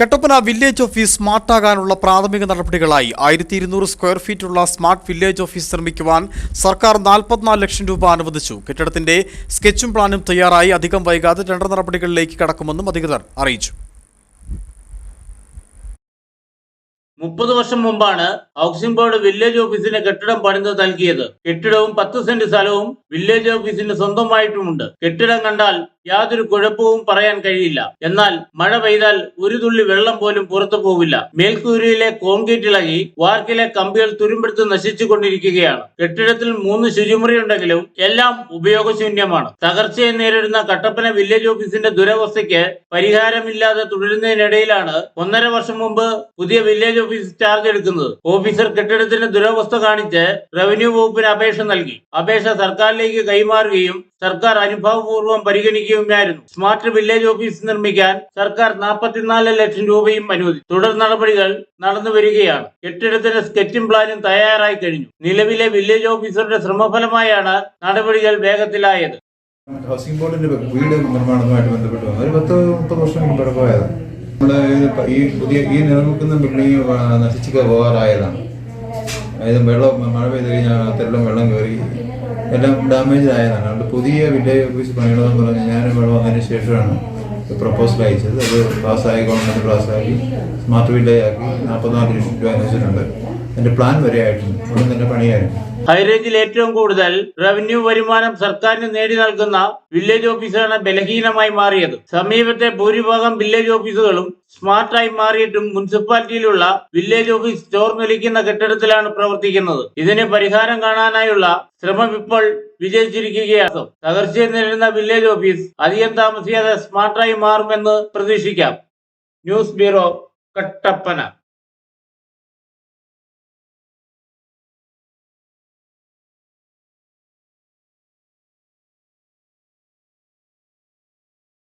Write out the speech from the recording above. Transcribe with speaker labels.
Speaker 1: Kattappana village office സ്മാർട്ടാകാനുള്ള പ്രാഥമിക നടപടികളായി ആയിരത്തി ഇരുന്നൂറ് സ്ക്വയർ ഫീറ്റുള്ള സ്മാർട്ട് വില്ലേജ് ഓഫീസ് നിർമ്മിക്കുവാൻ സർക്കാർ നാൽപ്പത്തിനാല് ലക്ഷം രൂപ അനുവദിച്ചു. കെട്ടിടത്തിന്റെ സ്കെച്ചും പ്ലാനും തയ്യാറായി അധികം വൈകാതെ ടെൻഡർ നടപടികളിലേക്ക് കടക്കുമെന്നും അധികൃതർ അറിയിച്ചു.
Speaker 2: മുപ്പത് വർഷം മുമ്പാണ് ഹൗസിംഗ് ബോർഡ് വില്ലേജ് ഓഫീസിന് കെട്ടിടം പണിത് നൽകിയത്. കെട്ടിടവും പത്ത് സെന്റ് സ്ഥലവും വില്ലേജ് ഓഫീസിന് സ്വന്തമായിട്ടുമുണ്ട്. കെട്ടിടം കണ്ടാൽ യാതൊരു കുഴപ്പവും പറയാൻ കഴിയില്ല. എന്നാൽ മഴ പെയ്താൽ ഒരു തുള്ളി വെള്ളം പോലും പുറത്തു പോവില്ല. മേൽക്കൂരയിലെ കോൺക്രീറ്റ് ഇളകി വാർക്കിലെ കമ്പികൾ തുരുമ്പെടുത്ത് നശിച്ചു കൊണ്ടിരിക്കുകയാണ് കെട്ടിടത്തിൽ മൂന്ന് ശുചിമുറിയുണ്ടെങ്കിലും എല്ലാം ഉപയോഗശൂന്യമാണ്. തകർച്ചയെ നേരിടുന്ന കട്ടപ്പന വില്ലേജ് ഓഫീസിന്റെ ദുരവസ്ഥയ്ക്ക് പരിഹാരമില്ലാതെ തുടരുന്നതിനിടയിലാണ് ഒന്നര വർഷം മുമ്പ് പുതിയ വില്ലേജ് ഓഫീസ് ചാർജ് എടുക്കുന്നത്. ഓഫീസർ കെട്ടിടത്തിന്റെ ദുരവസ്ഥ കാണിച്ച് റവന്യൂ വകുപ്പിന് അപേക്ഷ നൽകി. അപേക്ഷ സർക്കാരിലേക്ക് കൈമാറുകയും സർക്കാർ അനുഭാവപൂർവം പരിഗണിക്കുകയുമായിരുന്നു സ്മാർട്ട് വില്ലേജ് ഓഫീസ് നിർമ്മിക്കാൻ സർക്കാർ നാൽപ്പത്തിനാല് ലക്ഷം രൂപയും അനുവദിച്ചു. തുടർ നടപടികൾ നടന്നു വരികയാണ്. കെട്ടിടത്തിന്റെ സ്കെച്ചും പ്ലാനും തയ്യാറായി കഴിഞ്ഞു. നിലവിലെ വില്ലേജ് ഓഫീസറുടെ ശ്രമഫലമായാണ് നടപടികൾ വേഗത്തിലായത്.
Speaker 3: ഹൗസിംഗ് ബോർഡിന്റെ വീട് നിർമ്മാണവുമായിട്ട് ബന്ധപ്പെട്ട് ഒരു പത്ത് മുപ്പത് വർഷം മുമ്പ് പോയതാണ് നമ്മുടെ ഈ പുതിയ ഈ നിലനിൽക്കുന്ന ബിൽഡിംഗ് നശിച്ചു പോകാറായതാണ്. അതായത് വെള്ളം മഴ പെയ്ത് കഴിഞ്ഞാൽ അകത്തെല്ലാം വെള്ളം കയറി എല്ലാം ഡാമേജ് ആയതാണ്. പുതിയ വില്ലേജ് ഓഫീസ് പണിയണമെന്ന് പറഞ്ഞ് ഞാൻ ഇവിടെ വന്നതിന് ശേഷമാണ് പ്രപ്പോസൽ അയച്ചത്. അത് പാസ്സായി ഗവൺമെന്റ് പാസ്സാക്കി സ്മാർട്ട് വില്ലേജ് ആക്കി നാൽപ്പത്തിനാല് ലക്ഷം രൂപ അനുവദിച്ചിട്ടുണ്ട്. അതിന്റെ പ്ലാൻ വരെ തന്നെ പണിയായിരുന്നു.
Speaker 2: ഹൈറേഞ്ചിൽ ഏറ്റവും കൂടുതൽ റവന്യൂ വരുമാനം സർക്കാരിന് നേടി നൽകുന്ന വില്ലേജ് ഓഫീസാണ് ബലഹീനമായി മാറിയത്. സമീപത്തെ ഭൂരിഭാഗം വില്ലേജ് ഓഫീസുകളും സ്മാർട്ടായി മാറിയിട്ടും മുനിസിപ്പാലിറ്റിയിലുള്ള വില്ലേജ് ഓഫീസ് ചോർന്നൊലിക്കുന്ന കെട്ടിടത്തിലാണ് പ്രവർത്തിക്കുന്നത്. ഇതിന് പരിഹാരം കാണാനായുള്ള ശ്രമം ഇപ്പോൾ വിജയിച്ചിരിക്കുകയാണ്. തകർച്ചയെ നേരിടുന്ന വില്ലേജ് ഓഫീസ് അധികം താമസിയാതെ സ്മാർട്ടായി മാറുമെന്ന് പ്രതീക്ഷിക്കാം. News bureau Kattappana.